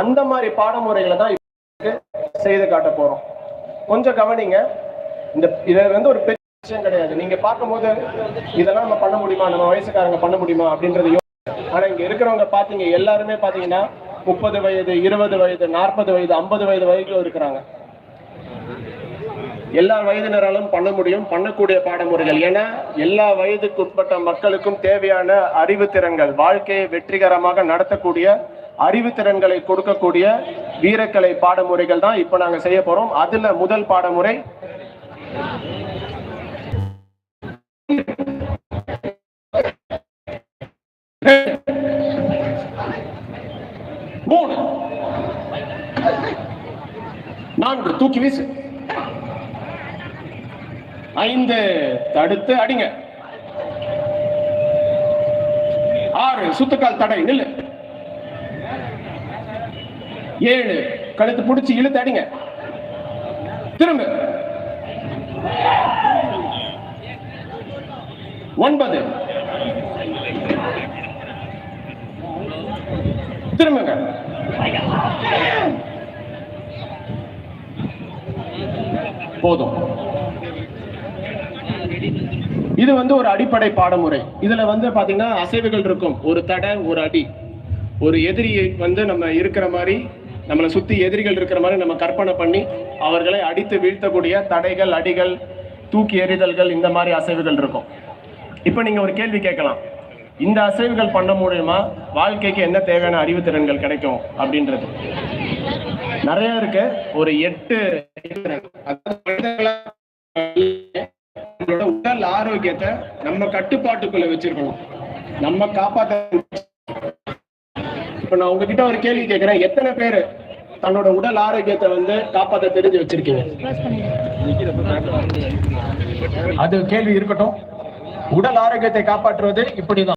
அந்த மாதிரி பாடமுறைகளை தான் செய்து காட்ட போறோம். கொஞ்சம் கவனிங்க. இந்த இது வந்து ஒரு பெரிய விஷயம் கிடையாது. நீங்க பார்க்கும்போது இதெல்லாம் நம்ம பண்ண முடியுமா? நம்ம வயசுக்காரங்க பண்ண முடியுமா? அப்படின்றது ஆனா இங்க இருக்கிறவங்க பாத்தீங்க எல்லாருமே பாத்தீங்கன்னா முப்பது வயது இருபது வயது நாற்பது வயது ஐம்பது வயது வரைக்கும் இருக்கிறாங்க. எல்லா வயதினராலும் பண்ண முடியும் பண்ணக்கூடிய பாடமுறைகள். ஏன்னா எல்லா வயதுக்கு உட்பட்ட மக்களுக்கும் தேவையான அறிவு திறன்கள் வாழ்க்கையை வெற்றிகரமாக நடத்தக்கூடிய அறிவு திறன்களை கொடுக்கக்கூடிய வீரக்கலை பாடமுறைகள் தான் இப்ப நாங்க செய்ய போறோம். அதுல முதல் பாடமுறை மூணு. நான்கு. தூக்கி வீசு. ஐந்து. தடுத்து அடிங்க. ஆறு. சுத்துக்கால் தடை. நில்லு. ஏழு. கழுத்து பிடிச்சி இழுத்து அடிங்க. திரும்ப. ஒன்பது. திரும்புங்க. போதும். இது வந்து ஒரு அடிப்படை பாடமுறை. இதுல வந்து பாத்தீங்கன்னா அசைவுகள் இருக்கும். ஒரு தடை ஒரு அடி. ஒரு எதிரியை வந்து நம்ம இருக்கிற மாதிரி நம்மளை சுத்தி எதிரிகள் இருக்கிற மாதிரி நம்ம கற்பனை பண்ணி அவர்களை அடித்து வீழ்த்தக்கூடிய தடைகள் அடிகள் தூக்கி எறிதல்கள் இந்த மாதிரி அசைவுகள் இருக்கும். இப்போ நீங்க ஒரு கேள்வி கேட்கலாம். இந்த அசைவுகள் பண்ண மூலியமா வாழ்க்கைக்கு என்ன தேவையான அறிவு திறன்கள் கிடைக்கும் அப்படின்றது? நிறைய இருக்கு. ஒரு எட்டு உடல் ஆரோக்கியத்தை நம்ம கட்டுப்பாட்டுக்குள்ள வச்சிருக்கணும். நம்ம காப்பாத்த இப்ப நான் உங்ககிட்ட ஒரு கேள்வி கேட்கிறேன் எத்தனை பேர் தன்னோட உடல் ஆரோக்கியத்தை வந்து காப்பாத்த தெரிஞ்சு வச்சிருக்கீங்க? அது கேள்வி இருக்கட்டும். உடல் ஆரோக்கியத்தை காப்பாற்றுவது இப்படிதான்.